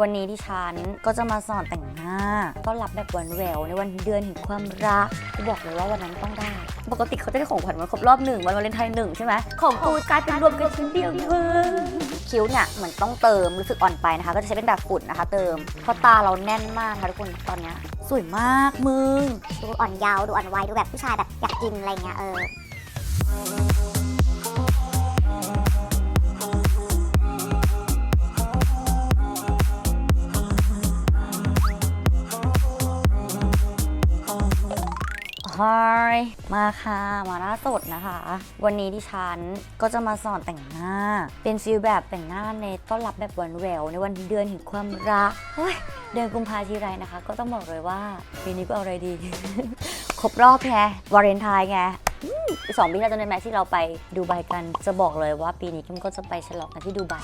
วันนี้ที่ฉันก็จะมาสอนแต่งหน้าต้อนรับแบบวันแววในวันเดือนแห่งความรักกูบอกเลยว่าวันนั้นต้องได้ ปกติเขาจะได้ของขวัญวันครบรอบหนึ่งวันวาเลนไทน์หนึ่งใช่ไหมของกูกลายเป็นรวมกันชิ้นเดียวเว้ยคิ้วเนี่ยเหมือนต้องเติมรู้สึกอ่อนไปนะคะ ก็จะใช้เป็นแบบฝุ่นนะคะ เติมเพราะตาเราแน่นมากค่ะทุกคนตอนนี้สวยมากมึงดูอ่อนเยาว์ดูอ่อนวัยดูแบบผู้ชายแบบอยากกินอะไรเงี้ยเออ ฮายมาค่ะมาหน้าสดนะคะ วันนี้ที่ฉันก็จะมาสอนแต่งหน้า เป็นฟิลแบบแต่งหน้าในต้อนรับแบบวันแหววในวันเดือนแห่งความรักเฮ้ยเดือนกุมภาทีไรนะคะ ก็ต้องบอกเลยว่าปีนี้ก็เอาอะไรดี ครบรอบไงวาเลนไทน์ไงสองปีแล้วจำได้ไหมที่เราไปดูไบกัน จะบอกเลยว่าปีนี้คิมก็จะไปฉลองกันที่ดูไบ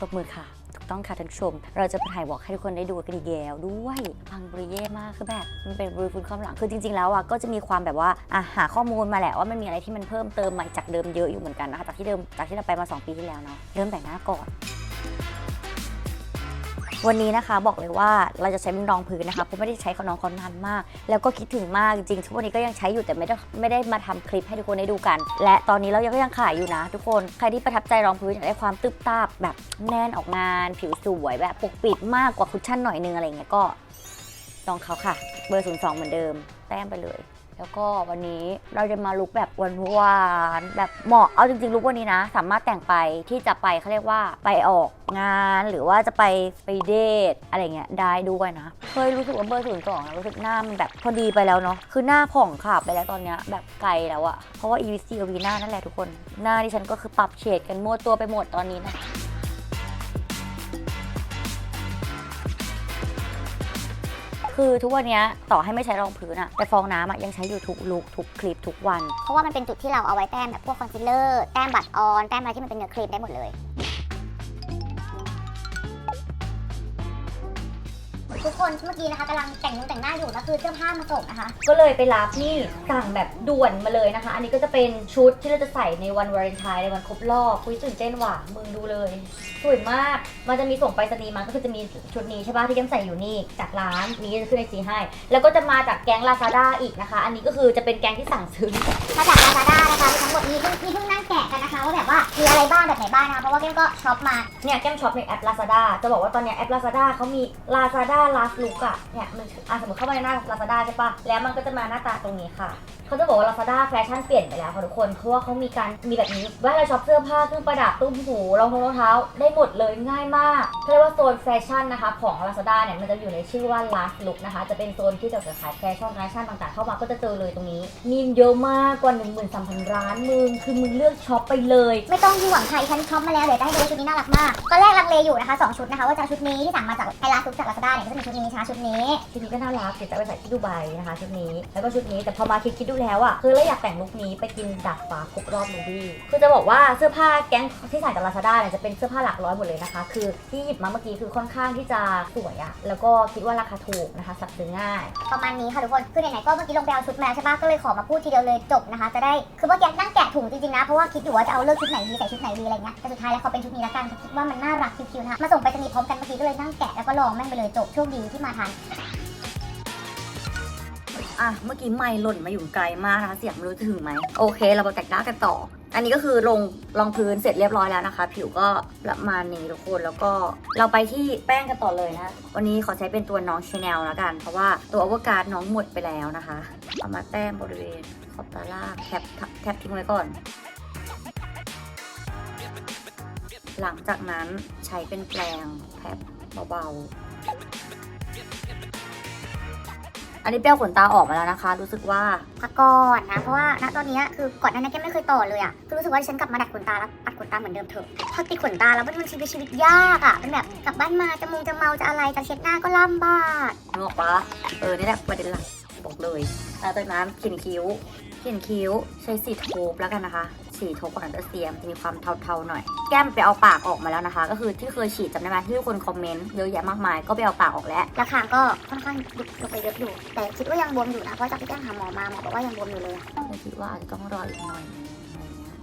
ตบมือค่ะ ต้องค่ะท่านผู้ชม เราจะไปถ่ายวอล์กให้ทุกคนได้ดูกันอีกแล้วด้วยพังบริเย่มากคือแบบมันเป็นบริฟูดความหลังคือจริง ๆ แล้วอะก็จะมีความแบบว่าอะหาข้อมูลมาแหละว่ามันมีอะไรที่มันเพิ่มเติมมาจากเดิมเยอะอยู่เหมือนกันนะคะจากที่เดิมจากที่เราไปมา 2 ปีที่แล้วเนาะเริ่มแต่งหน้าก่อน วันนี้นะคะบอกเลยว่าเราจะใช้เป็นรองพื้นนะคะเพราะไม่ได้ใช้ขอน้องเขานานมาก แล้วก็คิดถึงมากจริงๆทุกวันนี้ก็ยังใช้อยู่แต่ไม่ได้ไม่ได้มาทำคลิปให้ทุกคนได้ดูกัน และตอนนี้เรายังก็ยังขายอยู่นะ ทุกคนใครที่ประทับใจรองพื้นอยากได้ความตึบตาบแบบแน่นออกงาน ผิวสวยแบบปกปิดมากกว่าคุชชั่นหน่อยนึงอะไรเงี้ยก็ลองเขาค่ะ เบอร์ 02 เหมือนเดิม แต้มไปเลย แล้วก็วันนี้เราจะมาลุกแบบหวานๆแบบเหมาะเอาจริงๆลุกวันนี้นะ สามารถแต่งไปที่จะไปเขาเรียกว่าไปออกงานหรือว่าจะไปไปเดทอะไรเงี้ยได้ด้วยนะ เคยรู้สึกว่าเบอร์ศูนย์สองรู้สึกหน้ามันแบบพอดีไปแล้วเนาะคือหน้าผ่องขาบไปแล้วตอนเนี้ยแบบไกลแล้วอะเพราะว่า EVC กับวีหน้านั่นแหละทุกคน หน้าที่ฉันก็คือปรับเฉดกันมั่วตัวไปหมดตอนนี้นะ คือทุกวันนี้ต่อให้ไม่ใช้รองพื้นอะแต่ฟองน้ำอะยังใช้อยู่ทุกลุกทุกคลิปทุกวัน เพราะว่ามันเป็นจุดที่เราเอาไว้แต้มแบบพวกคอนซีลเลอร์ แต้มบัตรออน แต้มอะไรที่มันเป็นเนื้อครีมได้หมดเลย ทุกคนเมื่อกี้นะคะกำลังแต่งนุ่งแต่งหน้าอยู่แล้วคือเสื้อผ้ามาส่งนะคะ ก็เลยไปรับนี่สั่งแบบด่วนมาเลยนะคะ อันนี้ก็จะเป็นชุดที่เราจะใส่ในวันวาเลนไทน์ในวันครบรอบคุยตื่นเต้นว่ะมึงดูเลยสวยมาก มันจะมีส่งไปรษณีย์มาก็คือจะมีชุดนี้ใช่ปะที่ยังใส่อยู่นี่จากร้านนี้จะขึ้นในซีให้ แล้วก็จะมาจากแก๊งลาซาด้าอีกนะคะ อันนี้ก็คือจะเป็นแก๊งที่สั่งซื้อมาจาก Lazada นะคะมีทั้งหมดมีเพิ่งมีเพิ่งนั่งแกะกันนะคะว่าแบบว่ามีอะไรบ้างแบบไหนบ้างนะคะเพราะว่าเก้มก็ช็อปมาเนี่ยแก้มช็อปในแอป Lazada จะบอกว่าตอนเนี้ยแอป Lazada เขามีลาสลุกอะเนี่ยมันอะสมมติเข้ามาในหน้า Lazada ใช่ปะแล้วมันก็จะมาหน้าตาตรงนี้ค่ะ เขาจะบอกว่า Lazada แฟชั่นเปลี่ยนไปแล้วค่ะทุกคน เพราะว่าเขามีการมีแบบนี้ว่าเราช็อปเสื้อผ้าเครื่องประดับตุ้มหูรองเท้ารองเท้าได้หมดเลยง่ายมากเขาเรียกว่าโซนแฟชั่นนะคะของ Lazada เนี่ยมันจะอยู่ในชื่อว่า Last Look นะคะจะเป็นโซนที่เกี่ยวกับขายแฟชั่นแฟชั่นต่างๆเข้ามาก็จะเจอเลยตรงนี้มีเยอะมากกว่า 13,000ร้านมึงคือมึงเลือกช็อปไปเลย ไม่ต้องที่หวังใครฉันช็อปมาแล้วเดี๋ยวจะให้ดูชุดนี้น่ารักมากตอนแรกลังเลอยู่นะคะสองชุดนะคะว่าจะชุดนี้ที่สั่งมาจากไทยรัฐซุปจากลาซาด้าเนี่ยก็จะมีชุดนี้นะคะชุดนี้ชุดนี้ก็น่ารักเดี๋ยวจะไปใส่ที่ดูไบนะคะชุดนี้แล้วก็ชุดนี้แต่พอมาคิดคิดดูแล้วอะคือเราอยากแต่งลุคนี้ไปกินดาดฟ้าครบรอบมูวี่คือจะบอกว่าเสื้อผ้าแก๊งที่ใส่จากลาซาด้าเนี่ยจะเป็นเสื้อผ้าหลักร้อยหมดเลยนะคะ คือที่หยิบมาเมื่อกี้คือค่อนข้างที่จะสวยอะแล้วก็คิดว่าราคาถูกนะคะสัซื้อง่าย ประมาณนี้ค่ะทุกคน คือไหนๆก็เมื่อกี้ลงไปเอาชุดมาใช่ปะก็เลยขอมาพูดทีเดียวเลยจบนะคะ จะได้ คือเมื่อกี้นั่งแกะถุงจริงๆนะ เพราะว่าคิดอยู่ว่าจะเอาเลือกชุดไหนดีใส่ชุดไหนดีอะไรเงี้ย แต่สุดท้ายแล้วเขอเป็นชุดนี้ละกันคิดว่ามันน่ารักคิวๆนะคะ มาส่งไปจะมีพร้อมกันเมื่อกี้ก็เลยนั่งแกะแล้วก็ลองแม่งไปเลยจบโชคดีที่มาทัน อะเมื่อกี้ไม่หล่นมาอยู่ไกลมากนะคะเสียงไม่รู้จะถึงไหมโอเค เรามาแต่งหน้ากันต่อ อันนี้ก็คือลงรองพื้นเสร็จเรียบร้อยแล้วนะคะ ผิวก็ประมาณนี้ทุกคนแล้วก็เราไปที่แป้งกันต่อเลยนะวันนี้ขอใช้เป็นตัวน้องชาแนลแล้วกัน เพราะว่าตัวอวกาศน้องหมดไปแล้วนะคะเอามาแต้มบริเวณขอบตาล่างแทบแทบทิ้งไว้ก่อนหลังจากนั้นใช้เป็นแปรงแทบเบาๆ อันนี้เปรี้ยวขนตาออกมาแล้วนะคะ รู้สึกว่าพักก่อนนะ เพราะว่าณตอนนี้คือก่อนหน้านี้แกไม่เคยต่อเลยอะคือรู้สึกว่าฉันกลับมาดัดขนตาแล้วปัดขนตาเหมือนเดิมเถอะพอติดขนตาแล้วมันชีวิตชีวิตยากอะเป็นแบบกลับบ้านมาจะมงจะเมาจะอะไรจะเช็ดหน้าก็ลำบากนึกออกปะเออนี่แหละประเด็นหลักบอกเลยหลังจากนั้นเขียนคิ้วเขียนคิ้วใช้สีโทบแล้วกันนะคะ สีโทบของอันเดอร์เซียมจะมีความเทาๆหน่อย แก้มไปเอาปากออกมาแล้วนะคะ ก็คือที่เคยฉีดจำได้ไหมที่ทุกคนคอมเมนต์เยอะแยะมากมายก็ไปเอาปากออกแล้วราคางก็ค่อนข้างยุบลงไปเยอะอยู่ แต่คิดว่ายังบวมอยู่นะเพราะจากที่แจ้งหาหมอมาหมอบอกว่ายังบวมอยู่เลยก็คิดว่าอาจจะต้องรออีกหน่อยนึงอะไรเงี้ย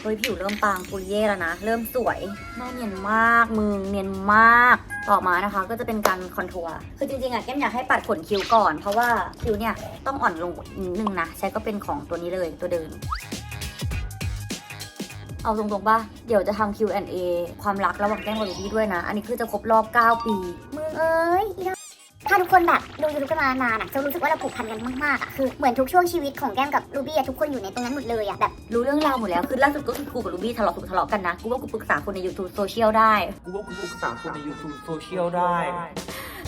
เฮ้ยผิวเริ่มปางปุริเย่แล้วนะ เริ่มสวยหน้าเนียนมากมึงเนียนมาก ต่อมานะคะก็จะเป็นการคอนทัวร์ คือจริงๆอะแก้มอยากให้ปัดขนคิ้วก่อน เพราะว่าคิ้วเนี่ยต้องอ่อนลงนิดนึงนะ ใช้ก็เป็นของตัวนี้เลยตัวเดิม เอาตรงๆป่ะ เดี๋ยวจะทำ Q&A ความรักระหว่างแก้มกับลูบี้ด้วยนะ อันนี้คือจะครบรอบ 9 ปี มึงเอ้ย ถ้าทุกคนแบบดูยูทูบกันมานานอะจะรู้สึกว่าเราผูกพันกันมากๆอะคือเหมือนทุกช่วงชีวิตของแก้มกับรูบี้อะทุกคนอยู่ในตรงนั้นหมดเลยอะแบบรู้เรื่องราวหมดแล้ว คือล่าสุดก็คือกูกับลูบี้ทะเลาะทะเลาะกันนะ กูว่ากูปรึกษาคนใน YouTube โซเชียลได้ กูว่ากูปรึกษาคนใน YouTube โซเชียลได้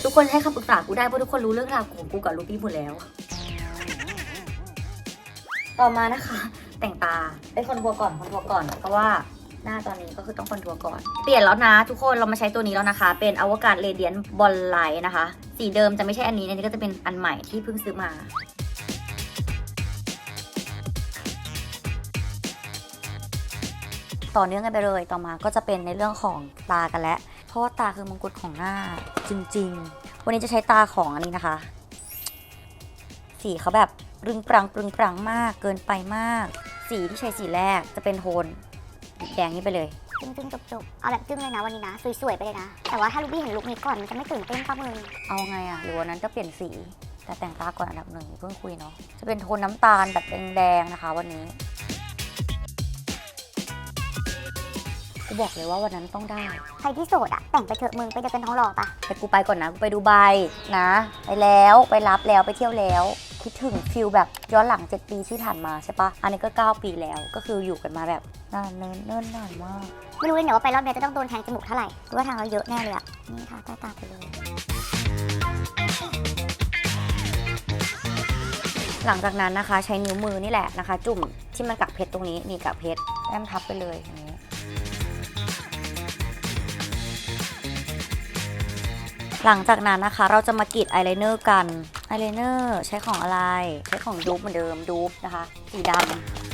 ทุกคนให้คำปรึกษากูได้เพราะทุกคนรู้เรื่องราวของกูกับลูบี้หมดแล้ว ต่อมานะคะ แต่งตาเป็นคนทัวร์ก่อนคนทัวร์ก่อน เพราะว่า หน้าตอนนี้ก็คือต้องคนทัวร์ก่อน เปลี่ยนแล้วนะทุกคนเรามาใช้ตัวนี้แล้วนะคะ เป็นอวกาศเรเดียนบอลไลท์นะคะ สีเดิมจะไม่ใช่อันนี้อันนี้ก็จะเป็นอันใหม่ที่เพิ่งซื้อมาต่อเนื่องกันไปเลย ต่อมาก็จะเป็นในเรื่องของตากันแล้ว เพราะว่าตาคือมงกุฎของหน้าจริง ๆ วันนี้จะใช้ตาของอันนี้นะคะ สีเขาแบบปรึงปรังปรึงปรังมากเกินไปมาก สีที่ใช้สีแรกจะเป็นโทน แดงนี้ไปเลย จึ้งจึ้งจบจบๆเอาแบบจึ้งเลยนะวันนี้นะ สวยๆไปเลยนะ แต่ว่าถ้ารูบี้เห็นลุคนี้ก่อนมันจะไม่ตื่นเต้นป้ามึงเอาไงอะหรือวันนั้นจะเปลี่ยนสี แต่แต่งตาก่อนอันดับหนึ่งเพิ่งคุยเนาะจะเป็นโทนน้ำตาลแบบแดงๆนะคะ วันนี้กูบอกเลยว่าวันนั้นต้องได้ ใครที่โสดอะแต่งไปเถอะมึงไปเจอกันท้องหล่อปะแต่กูไปก่อนนะกูไปดูไบนะ ไปแล้วไปรับแล้วไปเที่ยวแล้ว คิดถึงฟิลแบบย้อนหลัง 7 ปีที่ผ่านมาใช่ปะอันนี้ก็ 9 ปีแล้วก็คืออยู่กันมาแบบนานเนินเนิ่นนานมากไม่รู้เลยเนี่ยว่าไปรอบเนี้ยจะต้องโดนแทงจมูกเท่าไหร่กูว่าทางเราเยอะแน่เลยอะนี่ค่ะใต้ตาไปเลยหลังจากนั้นนะคะ ใช้นิ้วมือนี่แหละนะคะ จุ่มที่มันกักเพชรตรงนี้นี่กักเพชรแต้มทับไปเลยอย่างนี้ หลังจากนั้นนะคะ เราจะมากรีดอายไลเนอร์กันอายไลเนอร์ใช้ของอะไร ใช้ของดูบเหมือนเดิมดูบนะคะ สีดำ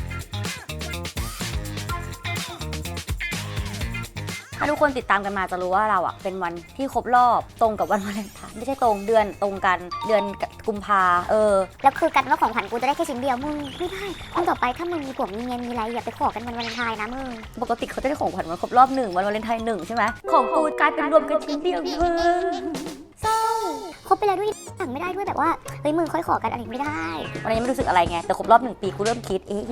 ถ้าทุกคนติดตามกันมาจะรู้ว่าเราอะเป็นวันที่ครบรอบตรงกับวันวาเลนไทน์ไม่ใช่ตรงเดือนตรงกันเดือนกุมภาเออ แล้วคือกันว่าของขวัญกูจะได้แค่ชิ้นเดียวมึงไม่ได้คนต่อไปถ้ามึงมีผัวมีเงินมีอะไรอย่าไปขอกันวันวาเลนไทน์นะมึงปกติเขาจะได้ของขวัญวันครบรอบหนึ่งวันวาเลนไทน์หนึ่งใช่ไหมของกูกลายเป็นรวมกันชิ้นเดียวเพิ่งเศร้าคบไปแล้วด้วยสั่งไม่ได้ด้วยแบบว่าเฮ้ยมึงค่อยขอกันอะไรไม่ได้วันนี้ยังไม่รู้สึกอะไรไงแต่ครบรอบหนึ่งปีกูเริ่มคิดเอ๊ะ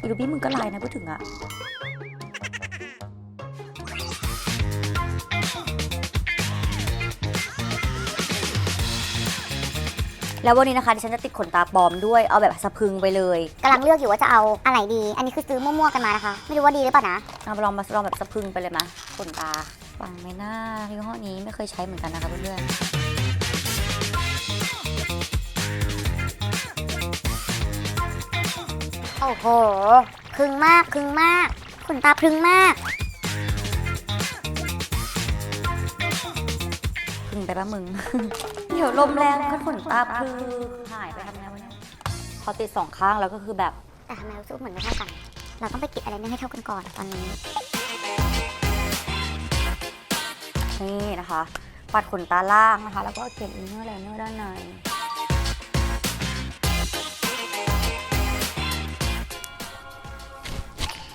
อีลูบี้มึงก็ไลน์นะพูดถึงอะ แล้ววันนี้นะคะดิฉันจะติดขนตาปลอมด้วยเอาแบบสะพรึงไปเลยกำลังเลือกอยู่ว่าจะเอาอะไรดี อันนี้คือซื้อมั่วๆกันมานะคะ ไม่รู้ว่าดีหรือเปล่านะเอาไปลองมาลองแบบสะพรึงไปเลยมะขนตาฟังไหมหน้ายี่ห้อนี้ไม่เคยใช้เหมือนกันนะคะเพื่อนๆโอ้โหครึ่งมากครึ่งมากขนตาพรึงมากพึ่งไปปะมึง เดี๋ยวลมแรงก็ขนตาพึงหายไปทำไงวะเนี่ยพอติดสองข้างแล้วก็คือแบบแต่ทำไมรู้สึกเหมือนไม่เท่ากัน เราต้องไปกินอะไรเนี่ยให้เท่ากันก่อนตอนนี้ นี่นะคะ ปัดขนตาล่างนะคะ แล้วก็เขียนอินเนอร์ไลเนอร์ด้านใน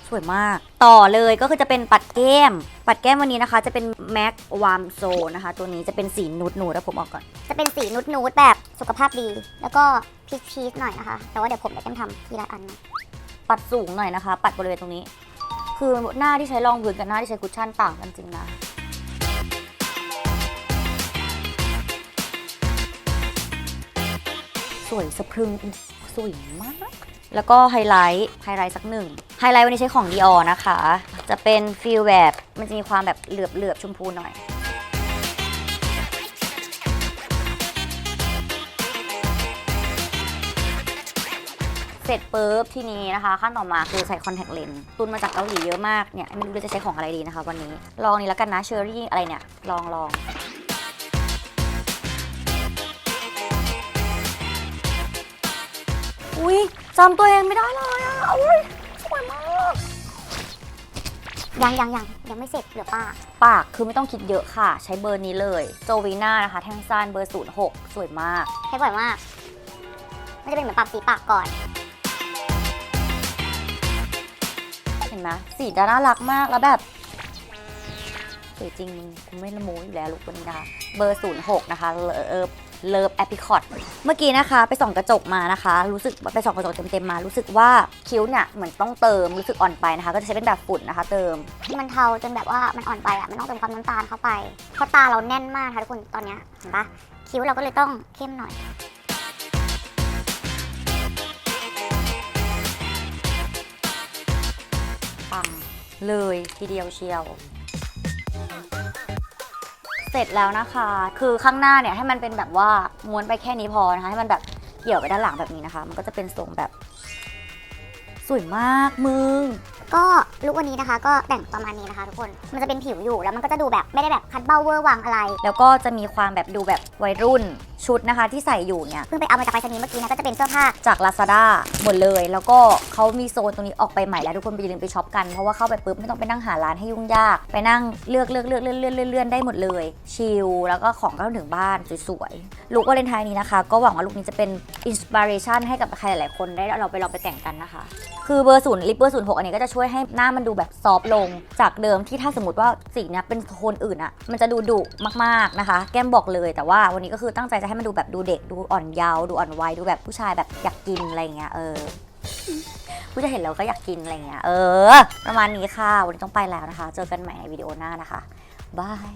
สวยมาก ต่อเลยก็คือจะเป็นปัดแก้ม ปัดแก้มวันนี้นะคะ จะเป็น MAC Warm Zone นะคะ ตัวนี้จะเป็นสีนูดนูดแล้วผมออกก่อน จะเป็นสีนุดนูดๆแบบสุขภาพดี แล้วก็พีชพีชหน่อยนะคะ แต่ว่าเดี๋ยวผมจะทำทีละอันนะปัดสูงหน่อยนะคะ ปัดบริเวณตรงนี้ คือหน้าที่ใช้รองพื้นกับหน้าที่ใช้คุชชั่นต่างกันจริงนะสวยสะพรึงอุ๊ยสวยมาก แล้วก็ไฮไลท์ไฮไลท์สักหนึ่งไฮไลท์วันนี้ใช้ของ Dior นะคะ จะเป็นฟิลแบบมันจะมีความแบบเหลือบเหลือบชมพูหน่อย เสร็จปุ๊บทีนี้นะคะ ขั้นต่อมาคือใส่คอนแทคเลนส์ตุนมาจากเกาหลีเยอะมากเนี่ยไม่รู้จะใช้ของอะไรดีนะคะ วันนี้ ลองนี้แล้วกันนะเชอรี่อะไรเนี่ยลองลอง อุ้ยจำตัวเองไม่ได้เลยอะอุ้ยสวยมากยังยังยังยังไม่เสร็จเหลือป้าปากคือไม่ต้องคิดเยอะค่ะ ใช้เบอร์นี้เลย โจวีน่านะคะ แท่งสั้นเบอร์ 06 สวยมาก ใช้บ่อยมากมันจะเป็นเหมือนปรับสีปากก่อน เห็นห็นไหมสีจะน่ารักมากแล้วแบบสวยจริงกูไม่ละโมอยู่แล้วลูกคนนี้นะคะเบอร์ 06 นะคะเลิฟ เลิฟแอปพิคอตเมื่อกี้นะคะไปส่องกระจกมานะคะ รู้สึกไปส่องกระจกเต็มๆมา รู้สึกว่าคิ้วเนี่ยเหมือนต้องเติมรู้สึกอ่อนไปนะคะ ก็จะใช้เป็นแบบฝุ่นนะคะ เติม มันเทาจนแบบว่ามันอ่อนไปอะมันต้องเติมความน้ำตาลเข้าไปเพราะตาเราแน่นมากค่ะทุกคนตอนเนี้ยเห็นปะคิ้วเราก็เลยต้องเข้มหน่อยปังเลยทีเดียวเชียวเส ร็จแล้วนะคะ คือข้างหน้าเนี่ยให้มันเป็นแบบว่าม้วนไปแค่นี้พอนะคะให้มันแบบเกี่ยวไปด้านหลังแบบนี้นะคะ มันก็จะเป็นทรงแบบสวยมากมึงก็ลุควันนี้นะคะ ก็แต่งประมาณนี้นะคะ ทุกคน มันจะเป็นผิวอยู่แล้วมันก็จะดูแบบไม่ได้แบบคัดเบ้าเวอร์วังอะไร แล้วก็จะมีความแบบดูแบบวัยรุ่นชุดนะคะที่ใส่อยู่เนี่ย เพิ่งไปเอามาจากไปรษณีย์เมื่อกี้นะก็จะเป็นเสื้อผ้า จาก Lazada หมดเลย แล้วก็เขามีโซนตรงนี้ออกไปใหม่แล้วทุกคนไปอย่าลืมไปช็อปกัน เพราะว่าเข้าไปปุ๊บไม่ต้องไปนั่งหาร้านให้ยุ่งยาก ไปนั่งเลือกเลือกเลือกเลื่อนเลื่อนเลื่อนเลื่อนได้หมดเลย ชิล แล้วก็ของก็ถึงบ้านสวยๆ ลุควาเลนไทน์นี้นะคะ ก็หวังว่าลุคนี้จะเป็นอินสปิเรชันให้กับใครหลายๆคนได้เราไปลองไปแต่งกันนะคะ คือเบอร์ศูนย์ลิปเบอร์ศูนย์หกอันนี้ก็จะช่วยให้หน้ามันดูแบบซอฟลง จากเดิมที่ถ้าสมมติว่าสีเนี้ยเป็นโทนอื่นอะมันจะดูดุมากๆนะคะ แก้มบอกเลย แต่ว่าวันนี้ก็คือตั้งใจจะให้มันดูแบบดูเด็กดูอ่อนเยาว์ดูอ่อนวัยดูแบบผู้ชายแบบอยากกินอะไรเงี้ยเออผู้ชายเห็นแล้วก็อยากกินอะไรเงี้ยเออ ประมาณนี้ค่ะ วันนี้ต้องไปแล้วนะคะ เจอกันใหม่ในวิดีโอหน้านะคะบาย